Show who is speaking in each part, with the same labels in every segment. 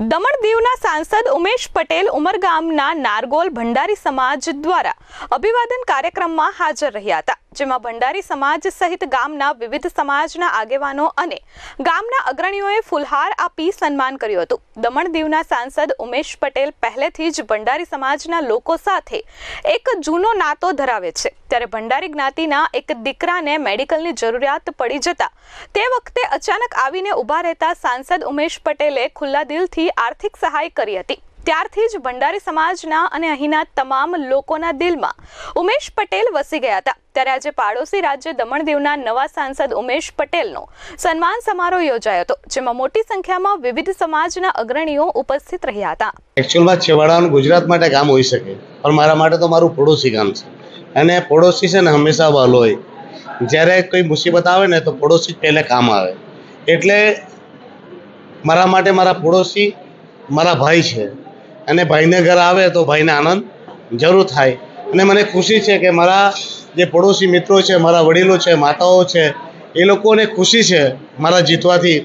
Speaker 1: દમણ દીવના સાંસદ ઉમેશ પટેલ ઉમરગામના નારગોલ ભંડારી સમાજ દ્વારા અભિવાદન કાર્યક્રમમાં હાજર રહ્યા હતા. જેમાં ભંડારી સમાજ સહિત ગામના વિવિધ સમાજના આગેવાનો અને ગામના અગ્રણીઓએ ફુલહાર આપી સન્માન કર્યું હતું. દમણ દીવના સાંસદ ઉમેશ પટેલ પહેલેથી જ ભંડારી સમાજના લોકો સાથે એક જૂનો નાતો ધરાવે છે. ત્યારે ભંડારી જ્ઞાતિના એક દીકરાને મેડિકલની જરૂરિયાત પડી જતા તે વખતે અચાનક આવીને ઊભા રહેતા સાંસદ ઉમેશ પટેલે ખુલ્લા દિલથી આર્થિક સહાય કરી હતી. ત્યારથી જ ભંડારી સમાજના અને અહીંના તમામ લોકોના દિલમાં ઉમેશ પટેલ વસી ગયા હતા. ત્યારે આજે પાડોશી રાજ્ય દમણ નવા સાંસદ ઉમેશ પટેલનો સન્માન સમારોહ યોજાયો હતો, જેમાં મોટી સંખ્યામાં વિવિધ સમાજના અગ્રણીઓ ઉપસ્થિત રહ્યા હતા.
Speaker 2: એકચ્યુઅલમાં છેવાડાનું ગુજરાત માટે કામ હોઈ શકે, પણ મારા માટે તો મારું પડોશી ગામ છે. અને પડોશી છે ને હંમેશા વાલો હોય. જ્યારે કોઈ મુસીબત આવે ને તો પડોશી જ પહેલે કામ આવે. એટલે મારા માટે મારા પડોશી મારા ભાઈ છે. અને ભાઈને ઘર આવે તો ભાઈને આનંદ જરૂર થાય. અને મને ખુશી છે કે મારા જે પડોશી મિત્રો છે, મારા વડીલો છે, માતાઓ છે, એ લોકોને ખુશી છે મારા જીતવાથી.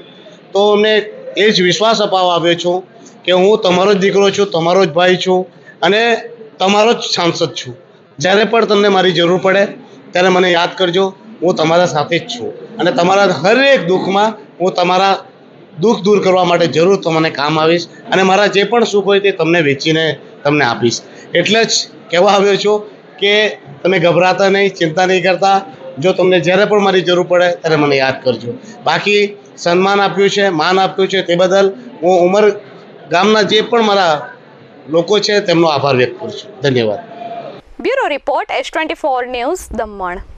Speaker 2: તો મેં એ જ વિશ્વાસ અપાવવા આવ્યો છું કે હું તમારો જ દીકરો છું, તમારો જ ભાઈ છું અને તમારો જ સાંસદ છું. જ્યારે પણ તમને મારી જરૂર પડે ત્યારે મને યાદ કરજો, હું તમારા સાથે જ છું. અને તમારા હરેક દુઃખમાં હું તમારા દુઃખ દૂર કરવા માટે જરૂર તમને કામ આવીશ અને મારા જે પણ સુખ હોય તે તમને વેચીને તમને આપીશ. એટલે જ કહેવા આવ્યો છું કે તમે ગભરાતા નહીં, ચિંતા નહીં કરતા. જો તમને જ્યારે પણ મારી જરૂર પડે ત્યારે મને યાદ કરજો. બાકી સન્માન આપ્યું છે, માન આપ્યું છે તે બદલ હું ઉમર ગામના જે પણ મારા લોકો છે તેમનો આભાર વ્યક્ત કરું છું. ધન્યવાદ.
Speaker 1: Bureau report S twenty four news Daman.